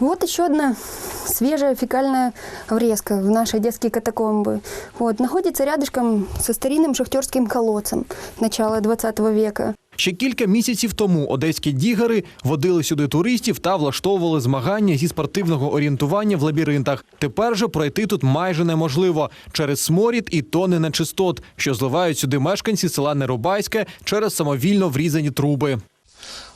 Вот еще одна свежая фекальная врезка в наши детские катакомбы. Вот, находится рядышком со старинным шахтерским колодцем начала 20 века. Ще кілька місяців тому одеські дігери водили сюди туристів та влаштовували змагання зі спортивного орієнтування в лабіринтах. Тепер же пройти тут майже неможливо через сморід і тони нечистот, що зливають сюди мешканці села Нерубайське через самовільно врізані труби.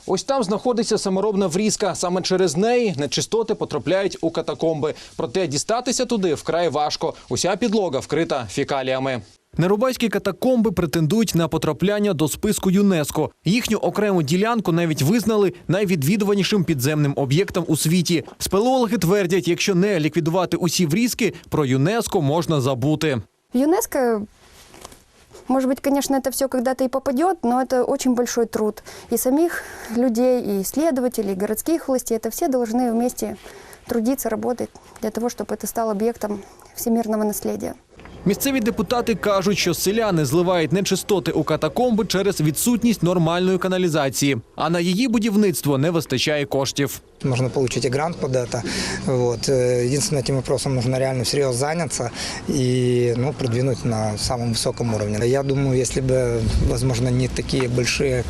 Ось там знаходиться саморобна врізка. Саме через неї нечистоти потрапляють у катакомби. Проте дістатися туди вкрай важко. Уся підлога вкрита фекаліями. Нерубайські катакомби претендують на потрапляння до списку ЮНЕСКО. Їхню окрему ділянку навіть визнали найвідвідуванішим підземним об'єктом у світі. Спелеологи твердять, якщо не ліквідувати усі врізки, про ЮНЕСКО можна забути. ЮНЕСКО, может быть, конечно, это все когда-то и попадет, но это очень большой труд. И самих людей, и исследователей, и городских властей, это все должны вместе трудиться, работать для того, чтобы это стало объектом всемирного наследия. Місцеві депутати кажуть, що селяни зливають нечистоти у катакомби через відсутність нормальної каналізації, а на її будівництво не вистачає коштів. Можно получить и грант под это. Вот. Э, Единственное, этим вопросом нужно реально всерьез заняться и ну, продвинуть на самом высоком уровне. Я думаю, если бы, возможно, не такие большие,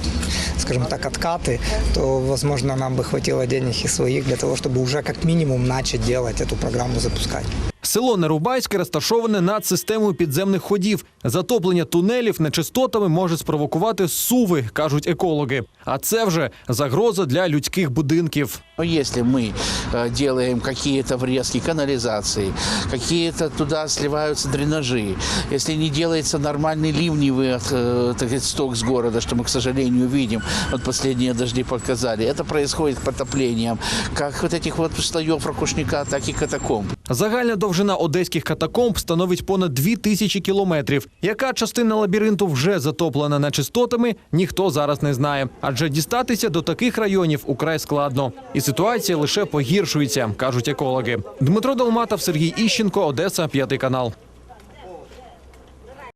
скажем так, откаты, то, возможно, нам бы хватило денег и своих для того, чтобы уже как минимум начать делать эту программу, запускать. Село Нерубайське розташоване над системою підземних ходів. Затоплення тунелів нечистотами може спровокувати суви, кажуть екологи. А це вже загроза для людських будинків. Но если мы э, делаем какие-то врезки канализации, какие-то туда сливаются дренажи, если не делается нормальный ливневый э, так сказать, сток с города, что мы, к сожалению, видим, вот последние дожди показали, это происходит потоплением как вот этих вот слоев ракушника, так и катакомб. Загальна довжина одеських катакомб становить понад дві тисячі кілометрів. Яка частина лабіринту вже затоплена нечистотами, ніхто зараз не знає. Адже дістатися до таких районів украй складно. І ситуація лише погіршується, кажуть екологи. Дмитро Долматов, Сергій Іщенко, Одеса, п'ятий канал.